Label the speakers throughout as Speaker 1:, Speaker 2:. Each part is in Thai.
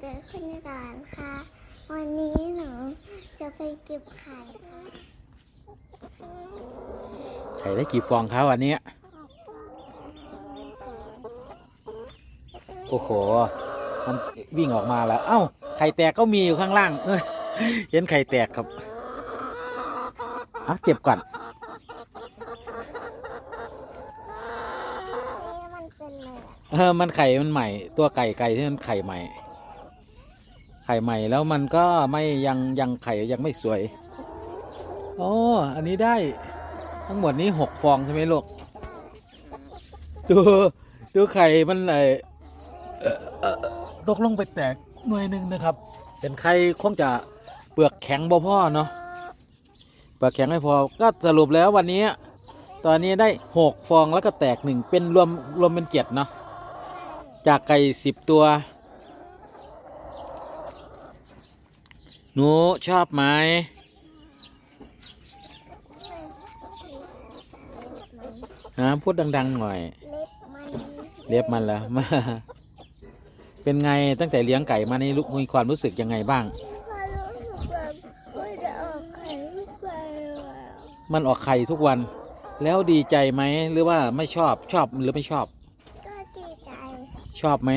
Speaker 1: เจอคุณหลานค่ะ วันนี้หนูจะไปเก็บไข่ค่ะ
Speaker 2: ไข่ได้กี่ฟองครับวันนี้ โอ้โห มันวิ่งออกมาแล้ว เอ้า ไข่แตกก็มีอยู่ข้างล่างเอ้ยเห็นไข่แตกครับอะเก็บก่อน
Speaker 1: นี่มันเป็นอะไรอะ
Speaker 2: เออ มันไข่ มันใหม่ ตัวไก่ไก่ที่มันไข่ใหม่ ไข่ใหม่แล้วมันก็ไม่ยังยังไข่ยังไม่สวยอ้อันนี้ได้ทั้งหมดนี้หกฟองใช่ไหมลูกดู ดูไข่มันไอเอ่อเอ่อตกลงไปแตกหน่วยหนึ่งนะครับ เป็นไข่คงจะเปลือกแข็งบ่พ่อเนาะเปลือกแข็งไม่พอก็สรุปแล้ววันนี้ ตอนนี้ได้หกฟองแล้วก็แตกหนึ่งเป็นรวมรวมเป็นเจ็ดเนาะจากไก่สิบตัว หนูชอบไหมนะพูดดัง ๆ หน่อย
Speaker 1: เล็บมัน
Speaker 2: เรียบมันแล้วเป็นไงตั้งแต่เลี้ยงไก่มานี่ลูกมีความรู้สึกยังไงบ้าง
Speaker 1: พอรู้สึกแบบว่าจะออกไข่ทุกวันเลยอะ
Speaker 2: มันออกไข่ทุกวัน แล้วดีใจไหมหรือว่าไม่ชอบชอบหรือไม่ชอบ
Speaker 1: ก็ดีใจ
Speaker 2: ชอบไหม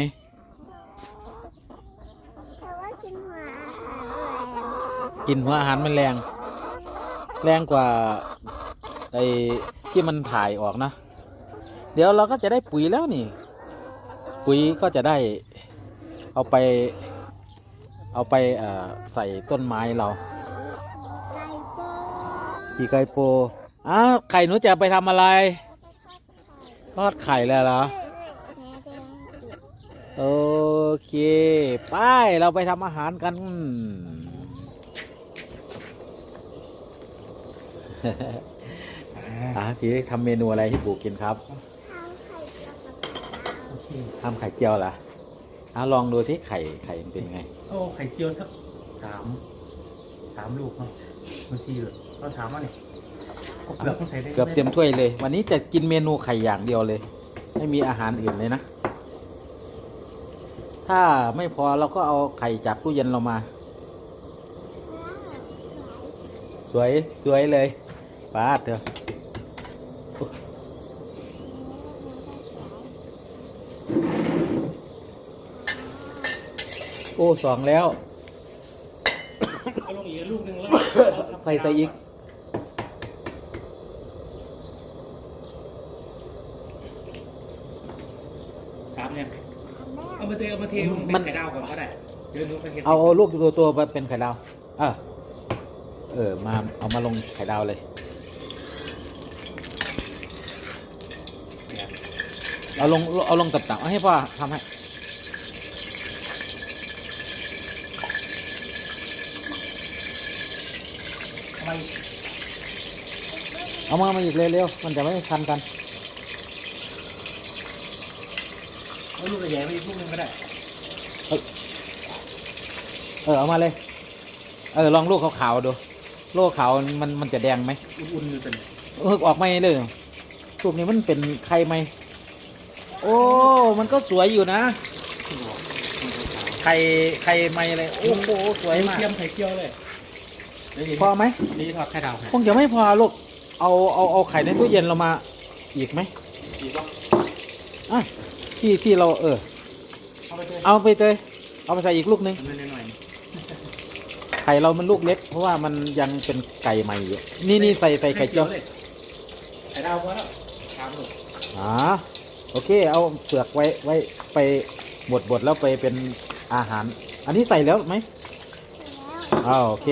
Speaker 1: แต่ว่ากินหัวอาหารแรง
Speaker 2: กินหัวอาหารมันแรง แรงกว่าไอ้ที่มันถ่ายออกนะ เดี๋ยวเราก็จะได้ปุ๋ยแล้วนี่ ปุ๋ยก็จะได้เอาไป เอาไปใส่ต้นไม้เราขี่ไก่โปอ้าวไข่หนูจะไปทำอะไรทอดไข่แล้วเหรอโอเค ไป เราไปทำอาหารกัน อะทีนี้ทำเมนูอะไรให้ปู่กินครับ
Speaker 1: ข้าวไข่เจียวกับ
Speaker 2: ทำไข่เจียวเหรออะลองดูที่ไข่ไข่มันเป็นไง
Speaker 3: เอาไข่เจียวสักสามสามลูกเนาะมันสี่เลยเอาสามอันนี่เอาเปลือกมาใส่ได้
Speaker 2: เกือบเต็มถ้วยเลย วันนี้จะกินเมนูไข่อย่างเดียวเลย ไม่มีอาหารอื่นเลยนะ ถ้าไม่พอเราก็เอาไข่จากตู้เย็นเรามา สวยสวยเลย ป้าดเถอะโอ้สองแล้ว
Speaker 3: เอาลงอีกลูกหนึ่งแล้ว
Speaker 2: ใส่ใส่อีก
Speaker 3: สามเนี่ยเอามาเทเอามาเทลงเป็นไข่ดาวก่อนก็ได้เดี๋ยวหนูไปเห็น
Speaker 2: เอาเอาลูกตัวตัวมาเป็นไข่ดาวเออเออมาเอามาลงไข่ดาวเลย
Speaker 3: เนี่ย
Speaker 2: เอาลงเอาลงตับๆเอาให้พ่อทำให้
Speaker 3: ทำไม
Speaker 2: เอามามาอีกเร็วๆมันจะไม่ทันกัน
Speaker 3: เอาลูกใหญ่ๆไปอีกลูกหนึ่งก็ได้
Speaker 2: เออเอามาเลย เออลองลูกขาวๆดูลูกขาวมันมันจะแดงไหม
Speaker 3: อุ่นๆอยู่เป็น
Speaker 2: เออออกไม่เลยลูกนี้มันเป็นไข่ไหม โอ้ มันก็สวยอยู่นะ ไข่ไข่ไหมเลยโอ้โห สวยมาก
Speaker 3: เทียมไข่เจียวเลยเดี๋ยว
Speaker 2: พอไหม
Speaker 3: นี่ทอดไข่ดาวให้
Speaker 2: คงจะไม่พอลูก เอาเอาเอาไข่ในตู้เย็นเรามา อีกไหม
Speaker 3: ดีป่ะ
Speaker 2: อะที่ที่เราเออ
Speaker 3: เอาไปเลย
Speaker 2: เอาไปเลยเอาไปใส่อีกลูกหนึง
Speaker 3: ทำหน่อย
Speaker 2: ไข่เรามันลูกเล็ก เพราะว่ามันยังเป็นไก่ใหม่อยู่ นี่นี่ใส่ใส่ไข่เจียว
Speaker 3: เลยไข่ดาวพอแล้วสามลูก
Speaker 2: อ๋อ โอเค เอาเปลือกไว้ไว้ไปบดบดแล้วไปเป็นอาหาร อันนี้ใส่แล้วไหม
Speaker 1: แล้ว
Speaker 2: อ้าวโอเค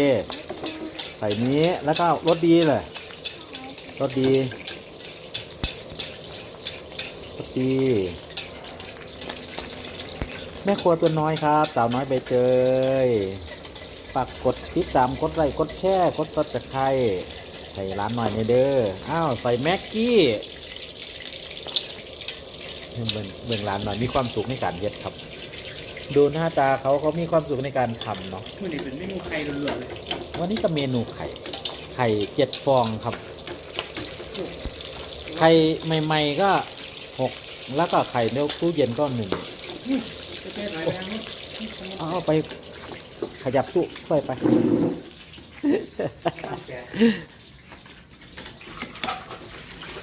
Speaker 2: ใส่นี้แล้วก็รสดีเลยรสดีรสดีแม่ครัวตัวน้อยครับสาวน้อยใบเตยฝากกดติดตามกดไลค์กดแชร์กดซับสไครต์ใส่ร้านหน่อยในเด้ออ้าวใส่แม็กกี้ เบิ่งเบิ่งร้านหน่อยมีความสุขในการเย็ดครับ ดูหน้าตาเขาเขามีความสุขในการทำเนาะ
Speaker 3: มื่อนี้เป็นเมนูไข่ล้วนๆเลย
Speaker 2: วันนี้ก็เมนูไข่ ไข่เจ็ดฟองครับ ไข่ใหม่ๆก็หกแล้วก็ไข่ในตู้เย็นก็หนึ่ง
Speaker 3: เป็นอะไรนะ
Speaker 2: เอาไปขยับตู้ช่วยไป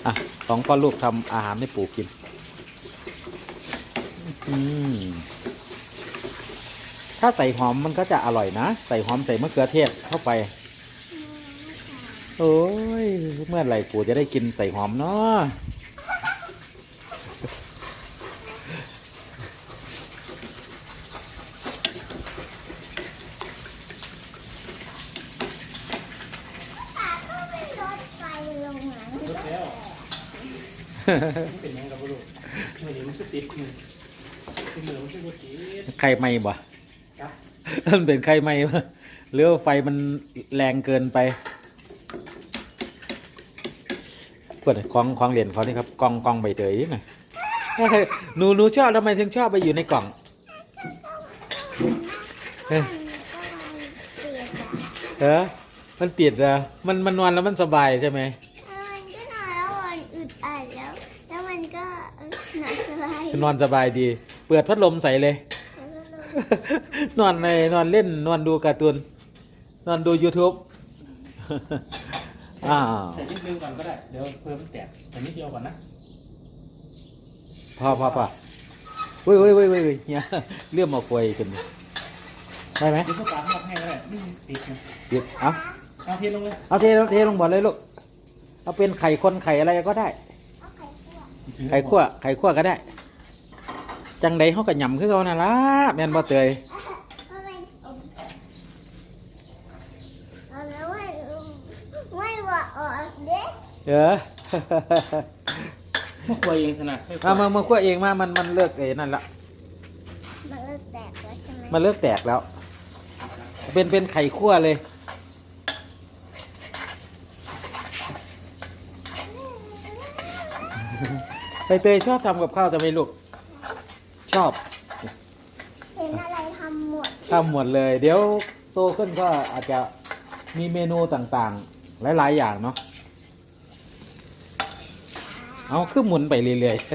Speaker 2: อะสองพ่อลูกทำอาหารให้ปู่กิน อืมถ้าใส่หอมมันก็จะอร่อยนะ ใส่หอมใส่มะเขือเทศเข้าไป โอ้ย เมื่อไหร่ปู่จะได้กินใส่หอมเนาะ
Speaker 3: รถแล้วเป็นยังไงกับลูกมือนี้มันก็ติดมือคือมือมันก็ติด
Speaker 2: ไข่ไหม้บ่มันเป็นไข่ไหม้บ่หรือไฟมันแรงเกินไปเปิดของของเหรียญเขานี่ครับกล่องกล่องใบเตยนี่นะหนูหนูชอบทำไมถึงชอบไปอยู่ในกล่องเอ้ย
Speaker 1: มันก็มันเปียกอ
Speaker 2: มันติดอะมันมันนอนแล้วมันสบายใช่ไหม
Speaker 1: มันก็นอนแล้วมันอึดอัดแล้ว แล้วมันก็นอนสบาย
Speaker 2: นอนสบายดี เปิดพัดลมใส่เลย
Speaker 1: แล้วก็ลง
Speaker 2: นอนในนอนเล่นนอนดูการ์ตูนนอนดู YouTube อ้าว
Speaker 3: ใส่นิดนึงก่อนก็ได้ เดี๋ยวเพิ่มแตกใส่นิดเดียวก่อนนะ
Speaker 2: พอพอพอเว้ยเว้ยเว้ยเว้ยเว้ยเนี่ยเรื่องมาคุยกันได้ไหม
Speaker 3: เดี๋ยวก็ปาเข้าให้ก็ได้ไม่ติดนะ
Speaker 2: หยุดเอา
Speaker 3: เอาเทลงเลย
Speaker 2: เอาเทเทลงบ่อเลยลูก เอาเป็นไข่คนไข่อะไรก็ได้
Speaker 1: เอาไข่คั่ว
Speaker 2: ไข่คั่ว ไข่คั่วก็ได้ จังใดเขาก็ยำคือเขานั่นละแม่นบ่เตย
Speaker 1: เอาไปเอาเอาแล้วไม่ไม่ว่าออกเด็ก
Speaker 2: เออ
Speaker 3: มาคุยเองถนัด
Speaker 2: มามามาคั่วเองมามันมันเลิกเอ้นั่นละ
Speaker 1: มันเริ่มแตกแล้วใช่ไหม
Speaker 2: มันเลิกแตกแล้ว เป็นเป็นไข่คั่วเลยไปเตยชอบทำกับข้าวจะไหม่ลูก ชอบ
Speaker 1: เห็นอะไรทำหมด
Speaker 2: ทำหมดเลย เดี๋ยวโตขึ้นก็อาจจะมีเมนูต่างๆ หลาย ๆ อย่างเนาะเอาคือหมุนไปเรื่อยๆ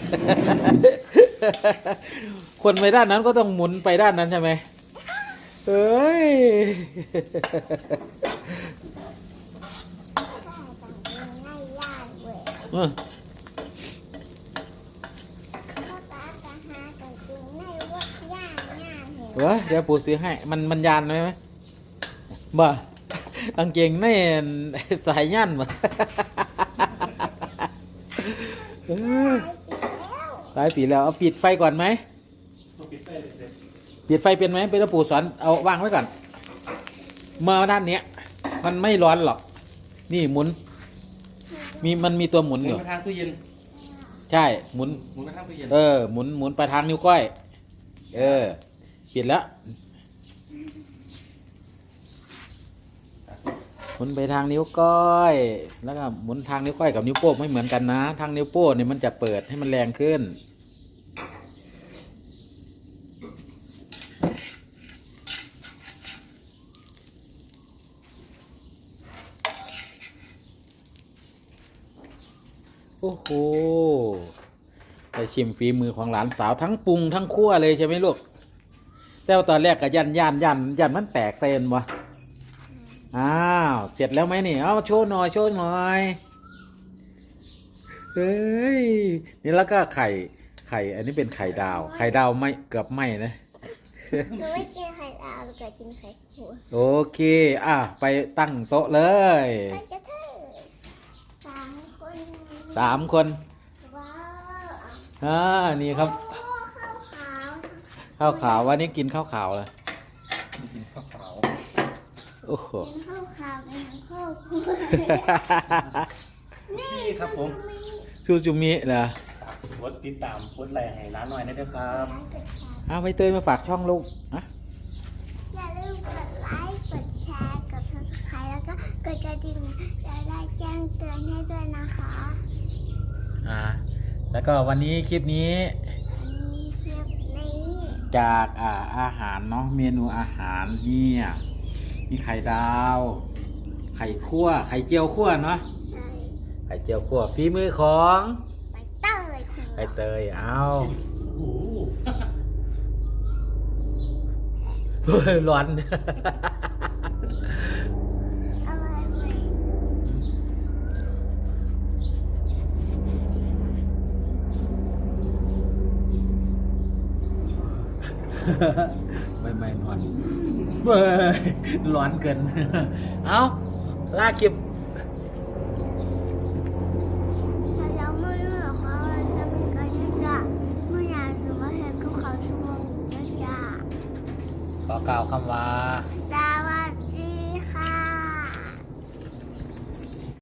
Speaker 2: คนไปด้านนั้นก็ต้องหมุนไปด้านนั้นใช่ไหมเอ้ย
Speaker 1: ง่ายยากเว้ย
Speaker 2: อืม
Speaker 1: พ่อตาจะหากันจริงไม่ว่ายากยาก เห็น
Speaker 2: เว้ยเดี๋ยวปู่ซื้อให้ มันมันยานไหมไหมบ่กางเกงในสายยันบ่เอ้ย
Speaker 1: ตายปีแล้ว
Speaker 2: หลายปีแล้วเอาปิดไฟก่อนไหม
Speaker 3: ปิดไปเลย
Speaker 2: ปิดไฟเป็นไหมเป็นตะปู่สอนเอาวางไว้ก่อนมาด้านเนี้ย มันไม่ร้อนหรอก นี่หมุน มีมันมีตัวหมุน
Speaker 3: หมุ
Speaker 2: อนยู่
Speaker 3: ไปทางตู้เย็น
Speaker 2: ใช่หมุน
Speaker 3: หมุนไปทางตู้เย็น
Speaker 2: เออหมุนหมุนไปทางนิ้วก้อย เออ ปิดแล้วหมุนไปทางนิ้วก้อย แล้วก็หมุนทางนิ้วก้อยกับนิ้วโป้งไม่เหมือนกันนะ ทางนิ้วโป้งเนี่ยมันจะเปิดให้มันแรงขึ้น โอ้โหได้ชิมฝีมือของหลานสาวทั้งปรุงทั้งคั่วเลยใช่ไหมลูก แต่ว่าตอนแรกก็ยันยันยันยันมันแตกเต็นวะอ้าวเสร็จแล้วไหมนี่เอาโชว์หน่อยโชว์หน่อยเฮ้ยนี่แล้วก็ไข่ไข่ อันนี้เป็นไข่ดาว ไข่ดาวไม่เกือบไหมนะ
Speaker 1: หนูไม่กินไข่ดาวหนูก็กินไข่หัว
Speaker 2: โอเค อะไปตั้งโต๊ะเลย
Speaker 1: ไปกระเทยสามคน
Speaker 2: สามคน
Speaker 1: ว้าว
Speaker 2: อ่านี่ครับ
Speaker 1: โอ้ข้าวขาว
Speaker 2: ข้าวขาววันนี้กินข้าวขาวเลย
Speaker 3: ข้าวขาว
Speaker 2: โอ้โห
Speaker 1: กินข้าวขาวเป็นข้าวคั่วนี่
Speaker 3: นี่ครับผม
Speaker 2: ซูจูมิเหรอ
Speaker 3: ฝากกดติดตามกดไลค์ให้ร้านหน่อยนะเด้อครับ
Speaker 1: ร้านกดแชร์
Speaker 2: เอาไปเตยมาฝากช่องลูกอะ
Speaker 1: อย่าลืมกดไลค์กดแชร์กด subscribe แล้วก็กดกระดิ่งจะได้แจ้งเตือนให้ด้วยนะคะ
Speaker 2: อ่าแล้วก็วันนี้คลิปนี้
Speaker 1: อันนี้คลิปนี้
Speaker 2: จากอ่าอาหารเนาะเมนูอาหารเนี่ยมีไข่ดาว ไข่คั่ว ไข่เจียวคั่วเนาะ
Speaker 1: ใช่
Speaker 2: ไข่เจียวคั่วฝีมือของ
Speaker 1: ไปเตยคุณ
Speaker 2: ไข่เตยเอา
Speaker 3: โอ้โห
Speaker 2: ร้อน
Speaker 1: อะไรไหม
Speaker 2: ไม่ไม่นอนเบ้ยร้อนเกิน เอาลากคลิป
Speaker 1: แต่เราไม่รู้หรอกว่ามันจะมีการยืดจ้ะเมื่ออยากจะมาเห็นกับเขาชั่วโมงนะจ้ะ
Speaker 2: ขอกล่าวคำว่า
Speaker 1: ส